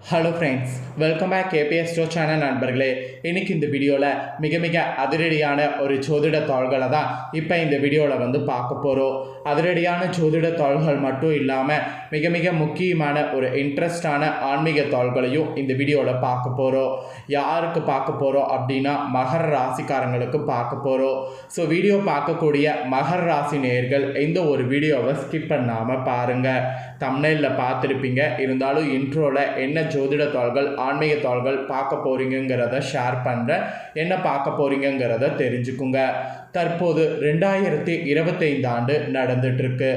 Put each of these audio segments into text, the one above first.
Hello friends welcome back KPS Joe channel நண்பர்களே. இன்னைக்கு இந்த வீடியோவில் மிக மிக அதிரடியான ஒரு ஜோதிட தாள்களை தான் இப்போ இந்த வீடியோவில் வந்து பார்க்க போகிறோம் அதிரடியான ஜோதிட தாள்கள் மட்டும் இல்லாமல் மிக மிக முக்கியமான ஒரு இன்ட்ரெஸ்டான ஆன்மீக தாள்களையும் இந்த வீடியோவில் பார்க்க போகிறோம் யாருக்கு பார்க்க போகிறோம் அப்படின்னா மகர ராசிக்காரங்களுக்கு பார்க்க போகிறோம் ஸோ வீடியோ பார்க்கக்கூடிய மகர ராசி நேயர்கள் இந்த ஒரு வீடியோவை ஸ்கிப் பண்ணாமல் பாருங்கள் தம்னையில் பார்த்துருப்பீங்க. இருந்தாலும் இன்ட்ரோவில் என்ன ஜோதிட தாள்கள் ஆன்மீக தாள்கள் பார்க்க போகிறீங்கிறத ஷேர் பண்ணுறேன் என்ன பார்க்க போகிறீங்கிறத தெரிஞ்சுக்குங்க. தற்போது ரெண்டாயிரத்தி இருபத்தைந்து ஆண்டு நடந்துட்டுருக்கு.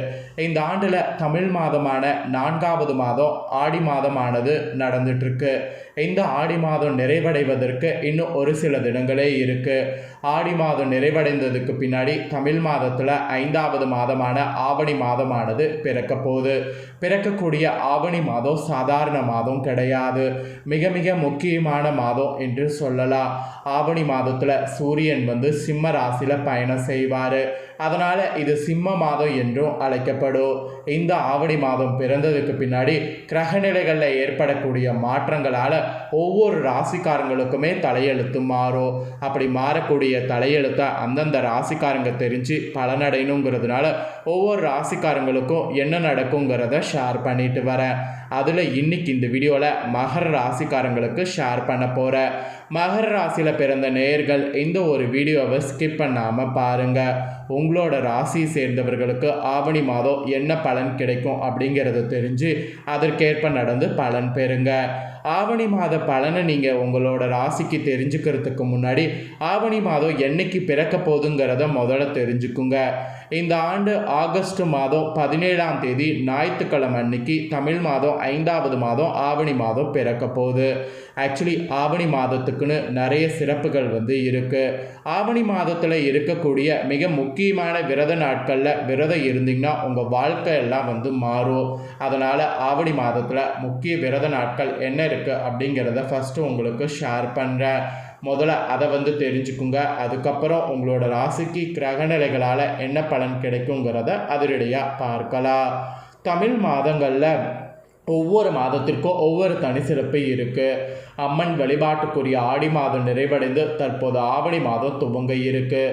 இந்த ஆண்டில் தமிழ் மாதமான நான்காவது மாதம் ஆடி மாதமானது நடந்துட்டுருக்கு. இந்த ஆடி மாதம் நிறைவடைவதற்கு இன்னும் ஒரு சில தினங்களே இருக்குது ஆடி மாதம் நிறைவடைந்ததுக்கு பின்னாடி தமிழ் மாதத்தில் ஐந்தாவது மாதமான ஆவணி மாதமானது பிறக்க போகுது பிறக்கக்கூடிய ஆவணி மாதம் சாதாரண மாதம் கிடையாது. மிக மிக முக்கியமான மாதம் என்று சொல்லலாம். ஆவணி மாதத்தில் சூரியன் வந்து சிம்ம ராசியில் பயணம் செய்வார். அதனால் இது சிம்ம மாதம் என்றும் அழைக்கப்படும். இந்த ஆவணி மாதம் பிறந்ததுக்கு பின்னாடி கிரகநிலைகளில் ஏற்படக்கூடிய மாற்றங்களால் ஒவ்வொரு ராசிக்காரங்களுக்குமே தலையெழுத்து மாறும். அப்படி மாறக்கூடிய தலையெழுத்தை அந்தந்த ராசிக்காரங்க தெரிஞ்சு பலனடையணுங்கிறதுனால ஒவ்வொரு ராசிக்காரங்களுக்கும் என்ன நடக்குங்கிறத ஷேர் பண்ணிட்டு வரேன். அதில் இன்னைக்கு இந்த வீடியோவில் மகர ராசிக்காரங்களுக்கு ஷேர் பண்ண போகிறேன் மகர ராசியில் பிறந்த நேர்கள் இந்த ஒரு வீடியோவை ஸ்கிப் பண்ணாமல் பாருங்கள் உங்களோட ராசி சேர்ந்தவர்களுக்கு ஆவணி மாதம் என்ன பலன் கிடைக்கும் அப்படிங்கிறத தெரிஞ்சு அதற்கேற்ப நடந்து பலன் பெறுங்க. ஆவணி மாத பலனை நீங்கள் உங்களோட ராசிக்கு தெரிஞ்சுக்கிறதுக்கு முன்னாடி ஆவணி மாதம் என்னைக்கு பிறக்க போகுதுங்கிறத முதல்ல தெரிஞ்சுக்குங்க. இந்த ஆண்டு ஆகஸ்ட் மாதம் பதினேழாம் தேதி ஞாயிற்றுக்கிழமை அன்னைக்கு தமிழ் மாதம் ஐந்தாவது மாதம் ஆவணி மாதம் பிறக்க போகுது. ஆக்சுவலி ஆவணி மாதத்துக்குன்னு நிறைய சிறப்புகள் வந்து இருக்குது ஆவணி மாதத்தில் இருக்கக்கூடிய மிக முக்கியமான விரத நாட்களில் விரதம் இருந்தீங்கன்னா உங்கள் வாழ்க்கை எல்லாம் வந்து மாறும். அதனால் ஆவணி மாதத்தில் முக்கிய விரத நாட்கள் என்ன இருக்குது அப்படிங்கிறத ஃபஸ்ட்டு உங்களுக்கு ஷேர் பண்ணுறேன் முதல்ல அதை வந்து தெரிஞ்சுக்குங்க. அதுக்கப்புறம் உங்களோட ராசிக்கு கிரகநிலைகளால் என்ன பலன் கிடைக்குங்கிறத அதிரடியாக பார்க்கலாம். தமிழ் மாதங்களில் ஒவ்வொரு மாதத்திற்கும் ஒவ்வொரு தனி சிறப்பு இருக்குது அம்மன் வழிபாட்டுக்குரிய ஆடி மாதம் நிறைவடைந்து தற்போது ஆவணி மாதம் துவங்க இருக்கு.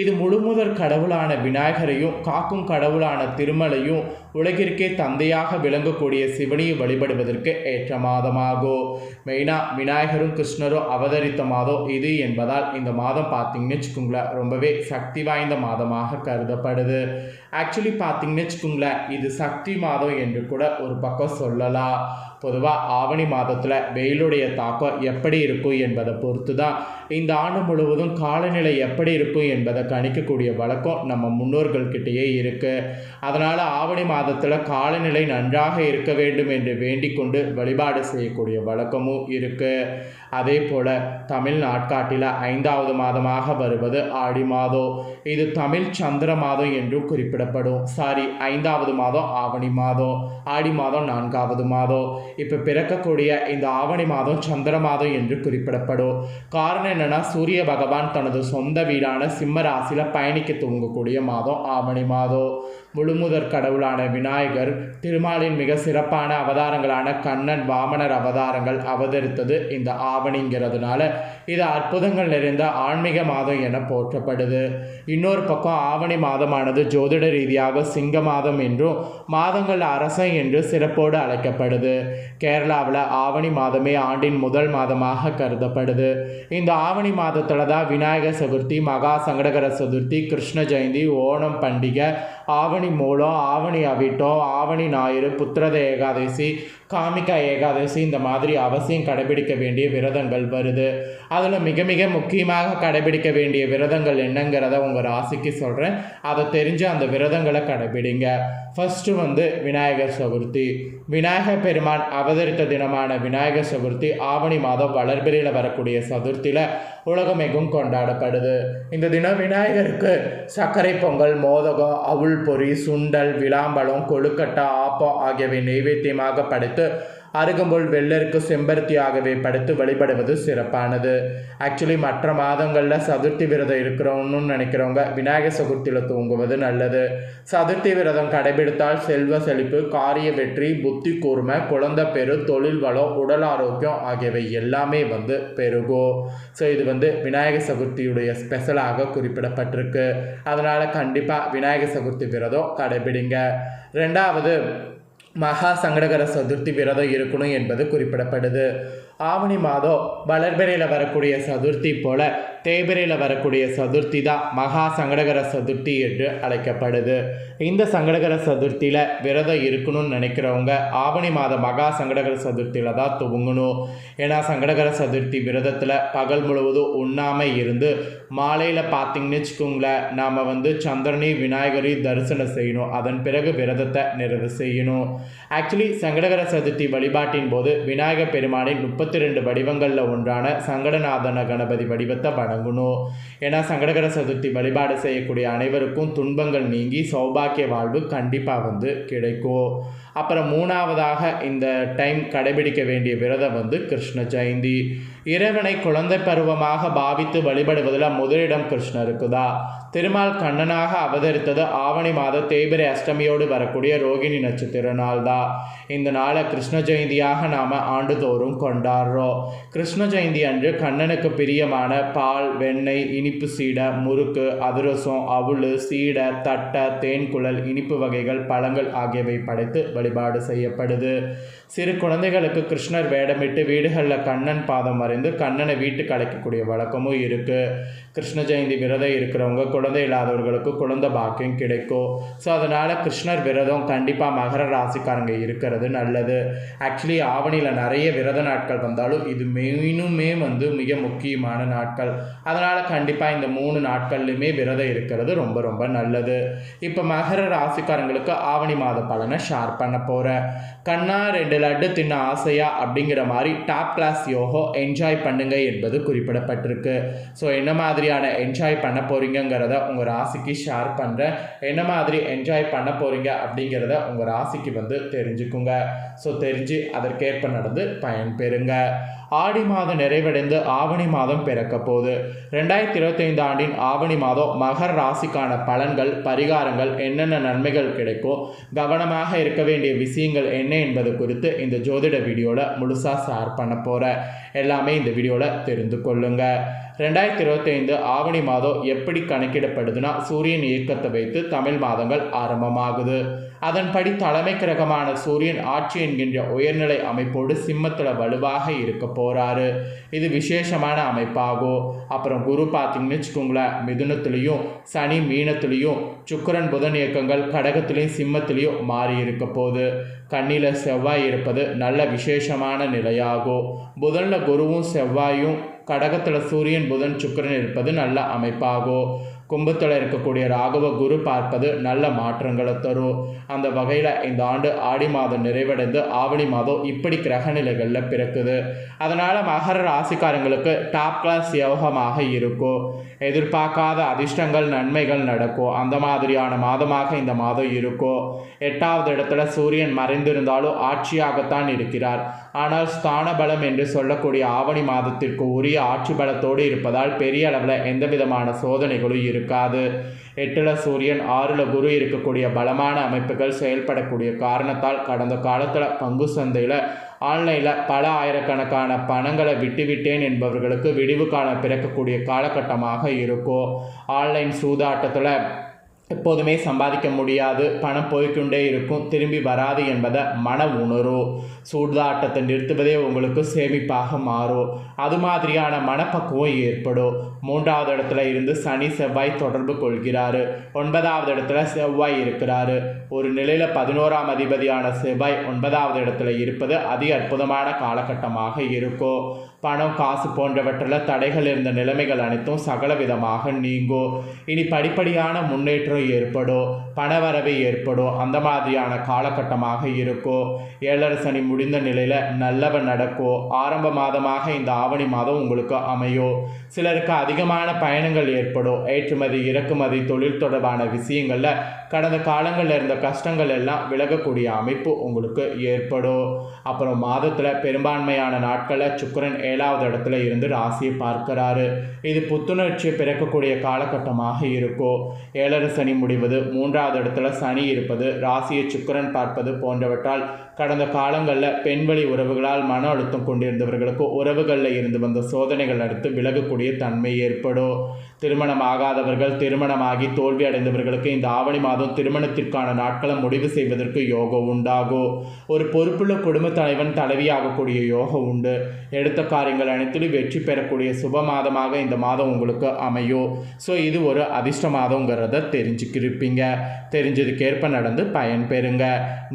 இது முழுமுதற் கடவுளான விநாயகரையும் காக்கும் கடவுளான திருமலையும் உலகிற்கே தந்தையாக விளங்கக்கூடிய சிவனியை வழிபடுவதற்கு ஏற்ற மாதமாகும் மெயினாக விநாயகரும் கிருஷ்ணரும் அவதரித்த மாதம் இது என்பதால் இந்த மாதம் பார்த்தீங்கன்னு வச்சுக்கோங்களேன் ரொம்பவே சக்தி வாய்ந்த மாதமாக கருதப்படுது. ஆக்சுவலி பார்த்தீங்கன்னு வச்சுக்கோங்களேன் இது சக்தி மாதம் என்று கூட ஒரு பக்கம் சொல்லலாம். பொதுவாக ஆவணி மாதத்தில் வெயிலுடைய தாக்கம் எப்படி இருக்கும் என்பதை பொறுத்து தான் இந்த ஆண்டு முழுவதும் காலநிலை எப்படி இருக்கும் என்பதை கணிக்கக்கூடிய வழக்கம் நம்ம முன்னோர்கள்கிட்டயே இருக்குது அதனால் ஆவணி மாதத்தில் காலநிலை நன்றாக இருக்க வேண்டும் என்று வேண்டிக் கொண்டு வழிபாடு செய்யக்கூடிய வழக்கமும் இருக்குது அதே போல் தமிழ் நாட்காட்டில் ஐந்தாவது மாதமாக வருவது ஆடி மாதம். இது தமிழ் சந்திர மாதம் என்றும் குறிப்பிடப்படும். சாரி ஐந்தாவது மாதம் ஆவணி மாதம். ஆடி மாதம் நான்காவது மாதம். இப்போ பிறக்கக்கூடிய இந்த ஆவணி மாதம் சந்திர மாதம் என்று குறிப்பிடப்படும். காரணம் என்னென்னா சூரிய பகவான் தனது சொந்த வீடான சிம்ம ராசியில் பயணிக்க துவங்கக்கூடிய மாதம் ஆவணி மாதம். முழுமுதற் கடவுளான விநாயகர் திருமாலின் மிக சிறப்பான அவதாரங்களான கண்ணன் வாமனர் அவதாரங்கள் அவதரித்தது இந்த ஆவணிங்கிறதுனால. இது அற்புதங்கள் நிறைந்த ஆன்மீக மாதம் என போற்றப்படுது. இன்னொரு பக்கம் ஆவணி மாதமானது ஜோதிட ரீதியாக சிங்க மாதம் என்றும் மாதங்கள் அரசன் என்று சிறப்போடு அழைக்கப்படுது. கேரளாவில் ஆவணி மாதமே ஆண்டின் முதல் மாதமாக கருதப்படுது. இந்த ஆவணி மாதத்தில் தான் விநாயகர் சதுர்த்தி மகா சங்கடகர சதுர்த்தி கிருஷ்ண ஜெயந்தி ஓணம் பண்டிகை ஆவணி மூலம் ஆவணி அவிட்டம் ஆவணி ஞாயிறு புத்திரத ஏகாதசி காமிகா ஏகாதசி இந்த மாதிரி அவசியம் கடைபிடிக்க வேண்டிய விரதங்கள் வருது. அதில் மிக மிக முக்கியமாக கடைபிடிக்க வேண்டிய விரதங்கள் என்னங்கிறத உங்கள் ராசிக்கு சொல்கிறேன் அதை தெரிஞ்சு அந்த விரதங்களை கடைபிடிங்க. ஃபஸ்ட்டு வந்து விநாயகர் சதுர்த்தி. விநாயகர் பெருமான் அவதரித்த தினமான விநாயகர் சதுர்த்தி ஆவணி மாதம் வளர்பிறையில் வரக்கூடிய சதுர்த்தியில் உலகமெங்கும் கொண்டாடப்படுது. இந்த தினம் விநாயகருக்கு சர்க்கரை பொங்கல் மோதகம் அவுள் பொறி சுண்டல் விளாம்பழம் கொழுக்கட்டை ஆப்பம் ஆகியவை நைவேத்தியமாக படைத்து அருகம்புல் வெள்ளருக்கு செம்பருத்தியாகவே படுத்து வழிபடுவது சிறப்பானது. ஆக்சுவலி மற்ற மாதங்களில் சதுர்த்தி விரதம் இருக்கிறோம்னு நினைக்கிறவங்க விநாயகர் சதுர்த்தியில் தூங்குவது நல்லது. சதுர்த்தி விரதம் கடைபிடித்தால் செல்வ செழிப்பு காரிய வெற்றி புத்தி கூர்மை குழந்தை பெரு தொழில் வளம் உடல் ஆரோக்கியம் ஆகியவை எல்லாமே வந்து பெருகும் ஸோ இது வந்து விநாயகர் சதுர்த்தியுடைய ஸ்பெஷலாக குறிப்பிடப்பட்டிருக்கு. அதனால் கண்டிப்பாக விநாயகர் சதுர்த்தி விரதம் கடைபிடிங்க. ரெண்டாவது மகா சங்கடகர சதுர்த்தி விரதம் இருக்கணும் என்பது குறிப்பிடப்படுது. ஆவணி மாதம் வளர்பிறையில் வரக்கூடிய சதுர்த்தி போல தேபரையில் வரக்கூடிய சதுர்த்தி தான் மகா சங்கடகர சதுர்த்தி என்று அழைக்கப்படுது. இந்த சங்கடகர சதுர்த்தியில் விரதம் இருக்கணும்னு நினைக்கிறவங்க ஆவணி மாதம் மகா சங்கடகர சதுர்த்தியில் தான் துவங்கணும் ஏன்னா சங்கடகர சதுர்த்தி விரதத்தில் பகல் முழுவதும் உண்ணாமல் இருந்து மாலையில் பார்த்திங்கன்னு வச்சுக்கோங்களேன் நாம் வந்து சந்திரனி விநாயகரி தரிசனம் செய்யணும். அதன் பிறகு விரதத்தை நிறைவு செய்யணும். ஆக்சுவலி சங்கடகர சதுர்த்தி வழிபாட்டின் போது விநாயகர் பெருமானின் முப்பத்தி ரெண்டு வடிவங்களில் ஒன்றான சங்கடநாதன கணபதி வடிவத்தை வணங்கணும் ஏன்னா சங்கடகர சதுர்த்தி வழிபாடு செய்யக்கூடிய அனைவருக்கும் துன்பங்கள் நீங்கி சௌபாக்கிய வாழ்வு கண்டிப்பாக வந்து கிடைக்கும் அப்புறம் மூணாவதாக இந்த டைம் கடைபிடிக்க வேண்டிய விரதம் வந்து கிருஷ்ண ஜெயந்தி. இறைவனை குழந்தை பருவமாக பாவித்து வழிபடுவதில் முதலிடம் கிருஷ்ணருக்கு தான் திருமால் கண்ணனாக அவதரித்தது ஆவணி மாத தேய்பிரை அஷ்டமியோடு வரக்கூடிய ரோகிணி நட்சத்திர நாள் தான் இந்த நாளை கிருஷ்ண ஜெயந்தியாக நாம் ஆண்டுதோறும் கொண்டாடுறோம் கிருஷ்ண ஜெயந்தி அன்று கண்ணனுக்கு பிரியமான பால் வெண்ணெய் இனிப்பு சீடை முறுக்கு அதிரசம் அவளு சீடை தட்டை தேன்குழல் இனிப்பு வகைகள் பழங்கள் ஆகியவை படைத்து வழிபாடு செய்யப்படுது. சிறு குழந்தைகளுக்கு கிருஷ்ணர் வேடமிட்டு வீடுகளில் கண்ணன் பாதம் வரைந்து கண்ணனை வீட்டுக்கு அழைக்கக்கூடிய வழக்கமும் இருக்குது கிருஷ்ண ஜெயந்தி விரதம் இருக்கிறவங்க குழந்தை இல்லாதவர்களுக்கு குழந்தை பாக்கியம் கிடைக்கும். ஸோ அதனால் கிருஷ்ணர் விரதம் கண்டிப்பாக மகர ராசிக்காரங்க இருக்கிறது நல்லது. ஆக்சுவலி ஆவணியில் நிறைய விரத நாட்கள் வந்தாலும் இது மெயினுமே வந்து மிக முக்கியமான நாட்கள். அதனால் கண்டிப்பாக இந்த மூணு நாட்கள்லையுமே விரதம் இருக்கிறது ரொம்ப ரொம்ப நல்லது. இப்போ மகர ராசிக்காரங்களுக்கு ஆவணி மாத பலனை ஷேர் பண்ண போகிறேன் கண்ணா ரெண்டு லட்டு தின்ன ஆசையா அப்படிங்கிற மாதிரி டாப் கிளாஸ் யோகோ என்ஜாய் என்ஜாய் பண்ணுங்க என்பது குறிப்பிடப்பட்டிருக்கு. ஸோ என்ன மாதிரியான என்ஜாய் பண்ண போறீங்கங்கிறத உங்கள் ராசிக்கு ஷேர் பண்ணுறேன் என்ன மாதிரி என்ஜாய் பண்ண போறீங்க அப்படிங்கிறத உங்கள் ராசிக்கு வந்து தெரிஞ்சுக்குங்க. ஸோ தெரிஞ்சு அதற்கேற்ப நடந்து பயன்பெறுங்க. ஆடி மாதம் நிறைவடைந்து ஆவணி மாதம் பிறக்க போகுது. ரெண்டாயிரத்தி இருபத்தைந்து ஆண்டின் ஆவணி மாதம் மகர் ராசிக்கான பலன்கள் பரிகாரங்கள் என்னென்ன நன்மைகள் கிடைக்கும் கவனமாக இருக்க வேண்டிய விஷயங்கள் என்ன என்பது குறித்து இந்த ஜோதிட வீடியோவில் முழுசாக ஷேர் பண்ண போகிறேன் எல்லாமே இந்த வீடியோவில் தெரிந்து கொள்ளுங்க. ரெண்டாயிரத்தி இருபத்தைந்து ஆவணி மாதம் எப்படி கணக்கிடப்படுதுன்னா சூரியன் இயக்கத்தை வைத்து தமிழ் மாதங்கள் ஆரம்பமாகுது. அதன்படி தலைமை கிரகமான சூரியன் ஆட்சி என்கின்ற உயர்நிலை அமைப்போடு சிம்மத்தில் வலுவாக இருக்க போகிறாரு இது விசேஷமான அமைப்பாகும். அப்புறம் குரு பார்த்தீங்கன்னு வச்சுக்கோங்களேன் மிதுனத்துலேயும் சனி மீனத்துலேயும் சுக்கரன் புதன் இயக்கங்கள் கடகத்துலேயும் சிம்மத்துலேயும் மாறி இருக்க போகுது. கண்ணில் செவ்வாய் இருப்பது நல்ல விசேஷமான நிலையாகும். புதனில் குருவும் செவ்வாயும் கடகத்தில் சூரியன் புதன் சுக்கிரன் இருப்பது நல்ல அமைப்பாகும் கும்பத்தில் இருக்கக்கூடிய ராகவ குரு பார்ப்பது நல்ல மாற்றங்களை தரும் அந்த வகையில் இந்த ஆண்டு ஆடி மாதம் நிறைவடைந்து ஆவணி மாதம் இப்படி கிரக நிலைகளில் பிறக்குது. அதனால் மகர ராசிக்காரங்களுக்கு டாப் கிளாஸ் யோகமாக இருக்கும். எதிர்பார்க்காத அதிர்ஷ்டங்கள் நன்மைகள் நடக்கும் அந்த மாதிரியான மாதமாக இந்த மாதம் இருக்கும் எட்டாவது இடத்துல சூரியன் மறைந்திருந்தாலும் ஆட்சியாகத்தான் இருக்கிறார். ஆனால் ஸ்தான பலம் என்று சொல்லக்கூடிய ஆவணி மாதத்திற்கு உரிய ஆட்சி பலத்தோடு இருப்பதால் பெரிய அளவில் எந்த விதமான சோதனைகளும் இருக்காது. எட்டுல சூரியன் ஆறுல குரு இருக்கக்கூடிய பலமான அமைப்புகள் செயல்படக்கூடிய காரணத்தால் கடந்த காலத்தில் பங்கு சந்தையில் ஆன்லைனில் பல ஆயிரக்கணக்கான பணங்களை விட்டுவிட்டேன் என்பவர்களுக்கு விடிவு காலம் பிறக்கக்கூடிய காலகட்டமாக இருக்கும். ஆன்லைன் சூதாட்டத்தில் எப்போதுமே சம்பாதிக்க முடியாது. பணம் போய்க்கொண்டே இருக்கும். திரும்பி வராது என்பதை மன உணரும் சூதாட்டத்தை நிறுத்துவதே உங்களுக்கு சேமிப்பாக மாறும் அது மாதிரியான மனப்பக்குவம் ஏற்படும் மூன்றாவது இடத்துல இருந்து சனி செவ்வாய் தொடர்பு கொள்கிறாரு. ஒன்பதாவது இடத்துல செவ்வாய் இருக்கிறாரு. ஒரு நிலையில் பதினோராம் அதிபதியான செவ்வாய் ஒன்பதாவது இடத்துல இருப்பது அதி அற்புதமான காலகட்டமாக இருக்கும் பணம் காசு போன்றவற்றில் தடைகள் இருந்த நிலைமைகள் அனைத்தும் சகல விதமாக நீங்கும் இனி படிப்படியான முன்னேற்றம் ஏற்படும் பணவரவு ஏற்படும் அந்த மாதிரியான காலகட்டமாக இருக்கும் ஏழரை சனி முடிந்த நிலையில் நல்லவ நடக்கும் ஆரம்ப மாதமாக இந்த ஆவணி மாதம் உங்களுக்கு அமையும் சிலருக்கு அதிகமான பயணங்கள் ஏற்படும் ஏற்றுமதி இறக்குமதி தொழில் தொடர்பான விஷயங்களில் கடந்த காலங்களில் இருந்த கஷ்டங்கள் எல்லாம் விலகக்கூடிய அமைப்பு உங்களுக்கு ஏற்படும் அப்புறம் மாதத்தில் பெரும்பான்மையான நாட்களில் சுக்கிரன் ஏழாவது இடத்துல இருந்து ராசியை பார்க்கிறாரு. இது புத்துணர்ச்சியை பிறக்கக்கூடிய காலகட்டமாக இருக்கும் ஏழரை சனி முடிவது மூன்றாவது இடத்துல சனி இருப்பது ராசியை சுக்கிரன் பார்ப்பது போன்றவற்றால் கடந்த காலங்களில் பெண்வழி உறவுகளால் மன அழுத்தம் கொண்டிருந்தவர்களுக்கு உறவுகளில் இருந்து வந்த சோதனைகள் அடுத்து விலகக்கூடிய தன்மை ஏற்படும். திருமணம் ஆகாதவர்கள் திருமணமாகி தோல்வி அடைந்தவர்களுக்கு இந்த ஆவணி மாதம் திருமணத்திற்கான நாட்களை முடிவு செய்வதற்கு யோகம் உண்டாகும் ஒரு பொறுப்புள்ள குடும்ப தலைவன் தலைவியாகக்கூடிய யோகம் உண்டு. எடுத்த காரியங்கள் அனைத்திலும் வெற்றி பெறக்கூடிய சுப மாதமாக இந்த மாதம் உங்களுக்கு அமையும் ஸோ இது ஒரு அதிர்ஷ்ட மாதங்கிறத தெரிஞ்சுக்கிருப்பீங்க. தெரிஞ்சதுக்கேற்ப நடந்து பயன் பெறுங்க.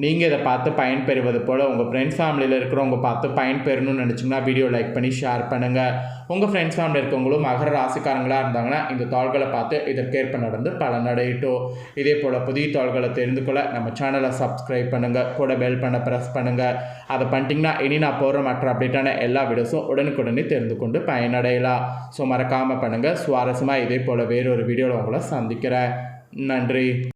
நீங்கள் இதை பார்த்து பயன் பெறுவது போல் உங்கள் ஃப்ரெண்ட்ஸ் ஃபேமிலியில் இருக்கிறவங்க பார்த்து பயன் பெறணும்னு நினச்சிங்கன்னா வீடியோ லைக் பண்ணி ஷேர் பண்ணுங்கள் உங்கள் ஃப்ரெண்ட்ஸ் ஃபேமிலி இருக்கவங்களும் மகர ராசிக்காரங்களாக இருந்தாங்கன்னா இந்த தாள்களை பார்த்து இதற்கேற்ப நடந்து பல நடையிட்டோம் இதே போல் புதிய தாள்களை தெரிந்து கொள்ள நம்ம சேனலை சப்ஸ்கிரைப் பண்ணுங்கள் கூட பெல் பண்ண ப்ரெஸ் பண்ணுங்கள் அதை பண்ணிட்டீங்கன்னா இனி நான் போகிற மற்ற அப்டேட்டான எல்லா வீடியோஸும் உடனுக்குடனே தெரிந்து கொண்டு பயனடையலாம். ஸோ மறக்காமல் பண்ணுங்கள் சுவாரஸ்யமாக இதே போல் வேறொரு வீடியோவில் உங்களை சந்திக்கிறேன். நன்றி.